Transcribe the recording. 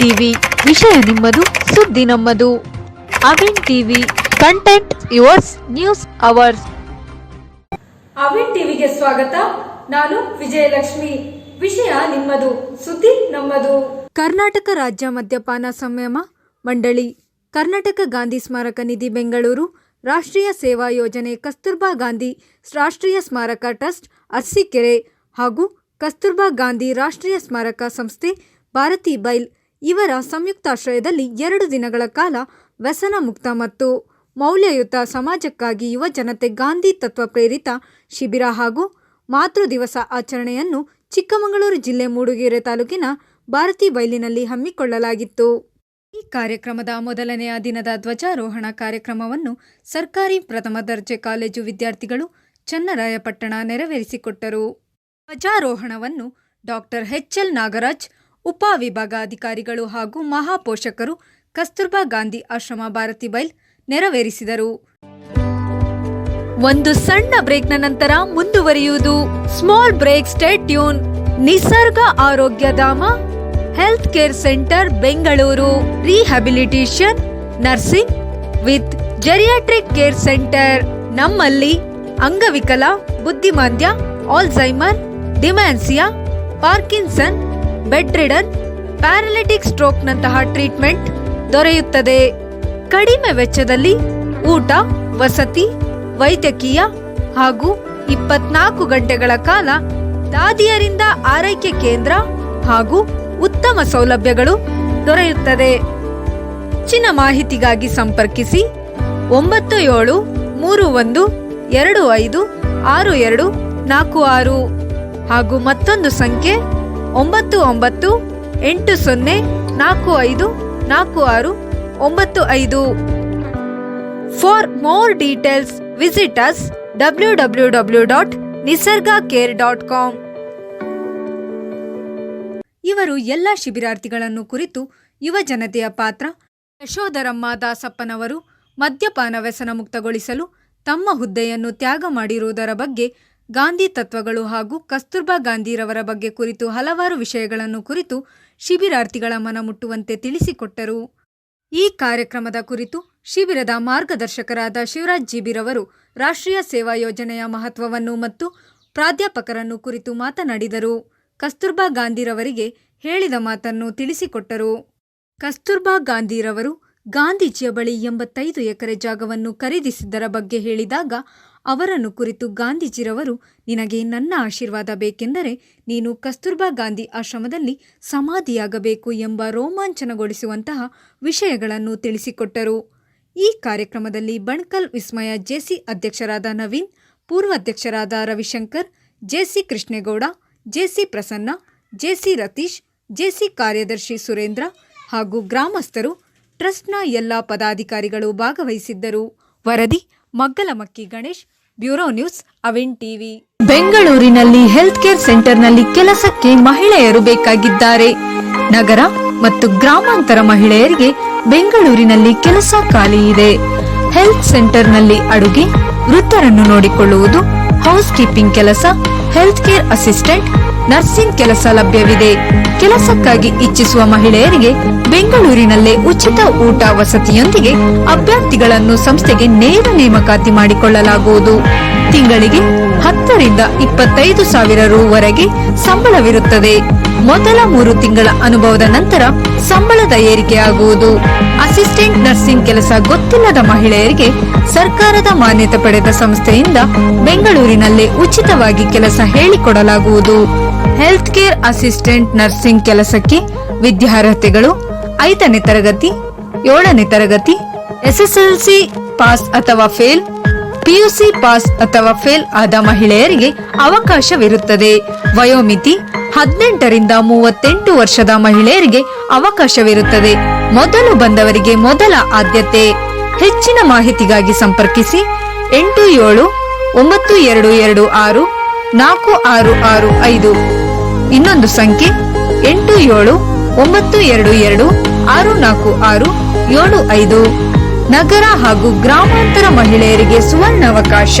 TV ವಿಷಯ ನಿಮ್ಮದು ಸುದ್ದಿ ನಮ್ಮದು. Avin TV content yours news ours Avin ಟಿವಿಗೆ ಸ್ವಾಗತ. ನಾನು ವಿಜಯಲಕ್ಷ್ಮಿ. ವಿಷಯ ನಿಮ್ಮದು ಸುದ್ದಿ ನಮ್ಮದು. ಕರ್ನಾಟಕ ರಾಜ್ಯ ಮದ್ಯಪಾನ ಸಂಯಮ ಮಂಡಳಿ ಕರ್ನಾಟಕ ಗಾಂಧಿ ಸ್ಮಾರಕ ನಿಧಿ ಬೆಂಗಳೂರು ರಾಷ್ಟ್ರೀಯ ಸೇವಾ ಯೋಜನೆ ಕಸ್ತೂರ್ಬಾ ಗಾಂಧಿ ರಾಷ್ಟ್ರೀಯ ಸ್ಮಾರಕ ಟ್ರಸ್ಟ್ ಅರ್ಸಿಕೆರೆ ಹಾಗೂ ಕಸ್ತೂರ್ಬಾ ಗಾಂಧಿ ರಾಷ್ಟ್ರೀಯ ಸ್ಮಾರಕ ಸಂಸ್ಥೆ ಭಾರತಿ ಬೈಲ್ ಇವರ ಸಂಯುಕ್ತಾಶ್ರಯದಲ್ಲಿ ಎರಡು ದಿನಗಳ ಕಾಲ ವ್ಯಸನ ಮುಕ್ತ ಮತ್ತು ಮೌಲ್ಯಯುತ ಸಮಾಜಕ್ಕಾಗಿ ಯುವ ಜನತೆ ಗಾಂಧಿ ತತ್ವ ಪ್ರೇರಿತ ಶಿಬಿರ ಹಾಗೂ ಮಾತೃ ದಿವಸ ಆಚರಣೆಯನ್ನು ಚಿಕ್ಕಮಗಳೂರು ಜಿಲ್ಲೆ ಮೂಡುಗೆರೆ ತಾಲೂಕಿನ ಭಾರತಿ ಬೈಲಿನಲ್ಲಿ ಹಮ್ಮಿಕೊಳ್ಳಲಾಗಿತ್ತು. ಈ ಕಾರ್ಯಕ್ರಮದ ಮೊದಲನೆಯ ದಿನದ ಧ್ವಜಾರೋಹಣ ಕಾರ್ಯಕ್ರಮವನ್ನು ಸರ್ಕಾರಿ ಪ್ರಥಮ ದರ್ಜೆ ಕಾಲೇಜು ವಿದ್ಯಾರ್ಥಿಗಳು ಚನ್ನರಾಯಪಟ್ಟಣ ನೆರವೇರಿಸಿಕೊಟ್ಟರು. ಧ್ವಜಾರೋಹಣವನ್ನು ಡಾಕ್ಟರ್ ಎಲ್ ನಾಗರಾಜ್ ಉಪವಿಭಾಗಾಧಿಕಾರಿಗಳು ಹಾಗೂ ಮಹಾಪೋಷಕರು ಕಸ್ತೂರ್ಬಾ ಗಾಂಧಿ ಆಶ್ರಮ ಭಾರತಿ ಬೈಲ್ ನೆರವೇರಿಸಿದರು. ಒಂದು ಸಣ್ಣ ಬ್ರೇಕ್ನ ನಂತರ ಮುಂದುವರಿಯುವುದು small break tune Nisarga Arogyadhama health care centre Bengaluru rehabilitation nursing with geriatric care centre ನಮ್ಮಲ್ಲಿ ಅಂಗವಿಕಲ ಬುದ್ಧಿಮಾಂದ್ಯ Alzheimer dementia Parkinson bed ridden paralytic ಸ್ಟ್ರೋಕ್ನಂತಹ treatment ದೊರೆಯುತ್ತದೆ. ಕಡಿಮೆ ವೆಚ್ಚದಲ್ಲಿ ಊಟ, ವಸತಿ, ವೈದ್ಯಕೀಯ ಹಾಗೂ ಇಪ್ಪತ್ನಾಲ್ಕು ಗಂಟೆಗಳ ಕಾಲ ದಾದಿಯರಿಂದ ಆರೈಕೆ ಕೇಂದ್ರ ಹಾಗೂ ಉತ್ತಮ ಸೌಲಭ್ಯಗಳು ದೊರೆಯುತ್ತದೆ. ಹೆಚ್ಚಿನ ಮಾಹಿತಿಗಾಗಿ ಸಂಪರ್ಕಿಸಿ ಒಂಬತ್ತು ಏಳು ಮೂರು ಒಂದು ಎರಡು ಐದು ಆರು ಎರಡು ನಾಲ್ಕು ಆರು ಹಾಗೂ ಮತ್ತೊಂದು ಸಂಖ್ಯೆ ಒಂಬತ್ತು ಒಂಬತ್ತು ಎಂಟು ಸೊನ್ನೆ ನಾಲ್ಕು ಐದು ನಾಲ್ಕು ಆರು ಒಂಬತ್ತು ಐದು. For more details visit us W W W dot Nisarga care dot com ಇವರು ಎಲ್ಲ ಶಿಬಿರಾರ್ಥಿಗಳನ್ನು ಕುರಿತು ಯುವ ಜನತೆಯ ಪಾತ್ರ, ಯಶೋಧರಮ್ಮ ದಾಸಪ್ಪನವರು ಮದ್ಯಪಾನ ವ್ಯಸನ ಮುಕ್ತಗೊಳಿಸಲು ತಮ್ಮ ಹುದ್ದೆಯನ್ನು ತ್ಯಾಗ ಮಾಡಿರುವುದರ ಬಗ್ಗೆ ಗಾಂಧಿ ತತ್ವಗಳು ಹಾಗೂ ಕಸ್ತೂರ್ಬಾ ಗಾಂಧಿರವರ ಬಗ್ಗೆ ಕುರಿತು ಹಲವಾರು ವಿಷಯಗಳನ್ನು ಕುರಿತು ಶಿಬಿರಾರ್ಥಿಗಳ ಮನ ಮುಟ್ಟುವಂತೆ ತಿಳಿಸಿಕೊಟ್ಟರು. ಈ ಕಾರ್ಯಕ್ರಮದ ಕುರಿತು ಶಿಬಿರದ ಮಾರ್ಗದರ್ಶಕರಾದ ಶಿವರಾಜ್ ಜಿಬಿರವರು ರಾಷ್ಟ್ರೀಯ ಸೇವಾ ಯೋಜನೆಯ ಮಹತ್ವವನ್ನು ಮತ್ತು ಪ್ರಾಧ್ಯಾಪಕರನ್ನು ಕುರಿತು ಮಾತನಾಡಿದರು. ಕಸ್ತೂರ್ಬಾ ಗಾಂಧಿರವರಿಗೆ ಹೇಳಿದ ಮಾತನ್ನು ತಿಳಿಸಿಕೊಟ್ಟರು. ಕಸ್ತೂರ್ಬಾ ಗಾಂಧಿರವರು ಗಾಂಧೀಜಿಯ ಬಳಿ ಎಂಬತ್ತೈದು ಎಕರೆ ಜಾಗವನ್ನು ಖರೀದಿಸಿದ್ದರ ಬಗ್ಗೆ ಹೇಳಿದಾಗ ಅವರನ್ನು ಕುರಿತು ಗಾಂಧೀಜಿರವರು, ನಿನಗೆ ನನ್ನ ಆಶೀರ್ವಾದ ಬೇಕೆಂದರೆ ನೀನು ಕಸ್ತೂರ್ಬಾ ಗಾಂಧಿ ಆಶ್ರಮದಲ್ಲಿ ಸಮಾಧಿಯಾಗಬೇಕು ಎಂಬ ರೋಮಾಂಚನಗೊಳಿಸುವಂತಹ ವಿಷಯಗಳನ್ನು ತಿಳಿಸಿಕೊಟ್ಟರು. ಈ ಕಾರ್ಯಕ್ರಮದಲ್ಲಿ ಬಣ್ಕಲ್ ವಿಸ್ಮಯ ಜೆಸಿ ಅಧ್ಯಕ್ಷರಾದ Naveen, ಪೂರ್ವಾಧ್ಯಕ್ಷರಾದ Ravishankar, JC Krishnegowda, JC Prasanna, JC Ratheesh, JC ಕಾರ್ಯದರ್ಶಿ ಸುರೇಂದ್ರ ಹಾಗೂ ಗ್ರಾಮಸ್ಥರು ಟ್ರಸ್ಟ್ನ ಎಲ್ಲ ಪದಾಧಿಕಾರಿಗಳು ಭಾಗವಹಿಸಿದ್ದರು. ವರದಿ Maggalamakki Ganesh, bureau news, Avin TV. ಬೆಂಗಳೂರಿನಲ್ಲಿ ಹೆಲ್ತ್ ಕೇರ್ ಸೆಂಟರ್ನಲ್ಲಿ ಕೆಲಸಕ್ಕೆ ಮಹಿಳೆಯರು ಬೇಕಾಗಿದ್ದಾರೆ. ನಗರ ಮತ್ತು ಗ್ರಾಮಾಂತರ ಮಹಿಳೆಯರಿಗೆ ಬೆಂಗಳೂರಿನಲ್ಲಿ ಕೆಲಸ ಖಾಲಿ ಇದೆ. ಹೆಲ್ತ್ ಸೆಂಟರ್ನಲ್ಲಿ ಅಡುಗೆ, ವೃತ್ತರನ್ನು ನೋಡಿಕೊಳ್ಳುವುದು ಹೌಸ್ ಕೀಪಿಂಗ್ ಕೆಲಸ ಹೆಲ್ತ್ ಕೇರ್ ಅಸಿಸ್ಟೆಂಟ್ ನರ್ಸಿಂಗ್ ಕೆಲಸ ಲಭ್ಯವಿದೆ. ಕೆಲಸಕ್ಕಾಗಿ ಇಚ್ಛಿಸುವ ಮಹಿಳೆಯರಿಗೆ ಬೆಂಗಳೂರಿನಲ್ಲೇ ಉಚಿತ ಊಟ ವಸತಿಯೊಂದಿಗೆ ಅಭ್ಯರ್ಥಿಗಳನ್ನು ಸಂಸ್ಥೆಗೆ ನೇರ ನೇಮಕಾತಿ ಮಾಡಿಕೊಳ್ಳಲಾಗುವುದು. ತಿಂಗಳಿಗೆ ಹತ್ತರಿಂದ ಇಪ್ಪತ್ತೈದು ಸಾವಿರ ರೂವರೆಗೆ ಸಂಬಳವಿರುತ್ತದೆ. ಮೊದಲ ಮೂರು ತಿಂಗಳ ಅನುಭವದ ನಂತರ ಸಂಬಳದ ಏರಿಕೆಯಾಗುವುದು. ಅಸಿಸ್ಟೆಂಟ್ ನರ್ಸಿಂಗ್ ಕೆಲಸ ಗೊತ್ತಿಲ್ಲದ ಮಹಿಳೆಯರಿಗೆ ಸರ್ಕಾರದ ಮಾನ್ಯತೆ ಪಡೆದ ಸಂಸ್ಥೆಯಿಂದ ಬೆಂಗಳೂರಿನಲ್ಲೇ ಉಚಿತವಾಗಿ ಕೆಲಸ ಹೇಳಿಕೊಡಲಾಗುವುದು. ಹೆಲ್ತ್ ಕೇರ್ ಅಸಿಸ್ಟೆಂಟ್ ನರ್ಸಿಂಗ್ ಕೆಲಸಕ್ಕೆ ವಿದ್ಯಾರ್ಹತೆಗಳು ಐದನೇ ತರಗತಿ, ಏಳನೇ ತರಗತಿ, ಎಸ್ಎಸ್ಎಲ್ಸಿ ಪಾಸ್ ಅಥವಾ ಫೇಲ್, ಪಿಯುಸಿ ಪಾಸ್ ಅಥವಾ ಫೇಲ್ ಆದ ಮಹಿಳೆಯರಿಗೆ ಅವಕಾಶವಿರುತ್ತದೆ. ವಯೋಮಿತಿ ಹದಿನೆಂಟರಿಂದ ಮೂವತ್ತೆಂಟು ವರ್ಷದ ಮಹಿಳೆಯರಿಗೆ ಅವಕಾಶವಿರುತ್ತದೆ. ಮೊದಲು ಬಂದವರಿಗೆ ಮೊದಲ ಆದ್ಯತೆ. ಹೆಚ್ಚಿನ ಮಾಹಿತಿಗಾಗಿ ಸಂಪರ್ಕಿಸಿ ಎಂಟು ಏಳು ಒಂಬತ್ತು ಎರಡು ಎರಡು ಆರು ನಾಲ್ಕು ಆರು ಆರು ಐದು. ಇನ್ನೊಂದು ಸಂಖ್ಯೆ ಎಂಟು ಏಳು ಒಂಬತ್ತು ಎರಡು ಎರಡು ಆರು ನಾಲ್ಕು ಆರು ಏಳು ಐದು. ನಗರ ಹಾಗೂ ಗ್ರಾಮಾಂತರ ಮಹಿಳೆಯರಿಗೆ ಸುವರ್ಣಾವಕಾಶ.